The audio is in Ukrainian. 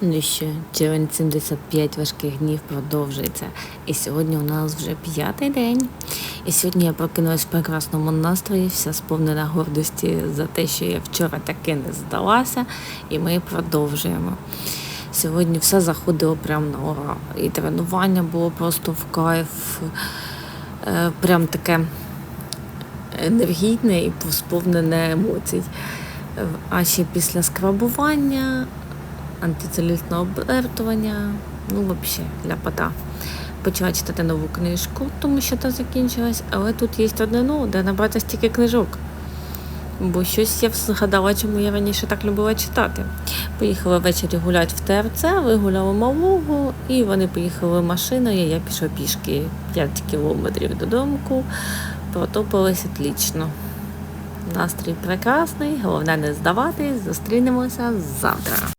Ну що, човен 75 важких днів продовжується. І сьогодні у нас вже п'ятий день. І сьогодні я прокинулась в прекрасному настрої, вся сповнена гордості за те, що я вчора таки не здалася, і ми продовжуємо. Сьогодні все заходило прямо на ура. І тренування було просто в кайф. Е, Прям таке енергійне і сповнене емоцій. А ще після скрабування, антицелюлітного обертування, ну, взагалі, ляпота. Почала читати нову книжку, тому що та закінчилась, але тут є одне ну, де набрати стільки книжок. Бо щось я згадала, чому я раніше так любила читати. Поїхала ввечері гуляти в ТРЦ, вигуляла малого, і вони поїхали машиною, я пішла пішки 5 кілометрів додому, протопилась отлично. Настрій прекрасний, головне не здаватись, зустрінемося завтра.